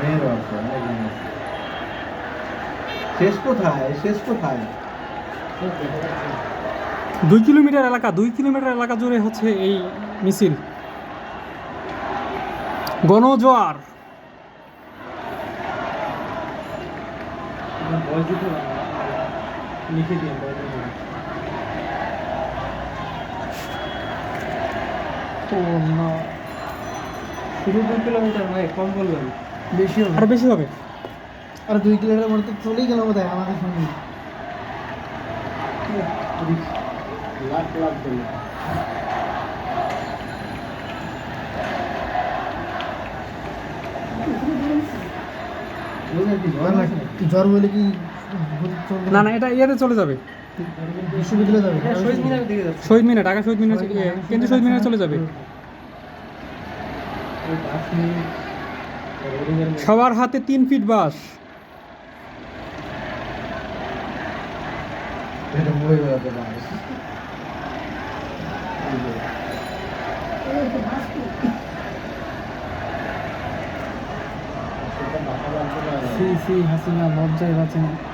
মেয়েরও আছে একজন আছে। শেষ কোথায়? শেষ কোথায়? দুই কিলোমিটার এলাকা দুই কিলোমিটার এলাকা জুড়ে হচ্ছে এই মিছিল। গণজোয়ার। লিখে শুধু দুই কিলোমিটার নয় কম বললাম বেশি হবে। আরও বেশি হবে? আর দুই কিলোমিটার মধ্যে তো চলেই গেল বোধ হয় আমাদের সঙ্গে। লাখ লাখ জ্বর বলে কি না না এটা ইয়েতে চলে যাবে। বিশ্ববিদ্যালয়ে যাবে? শহীদ মিনার ঢাকা শহীদ মিনার কিন্তু শহীদ মিনার চলে যাবে। সবার হাতে তিন ফিট বাস। হাসিনা লজ্জায় বাঁচে না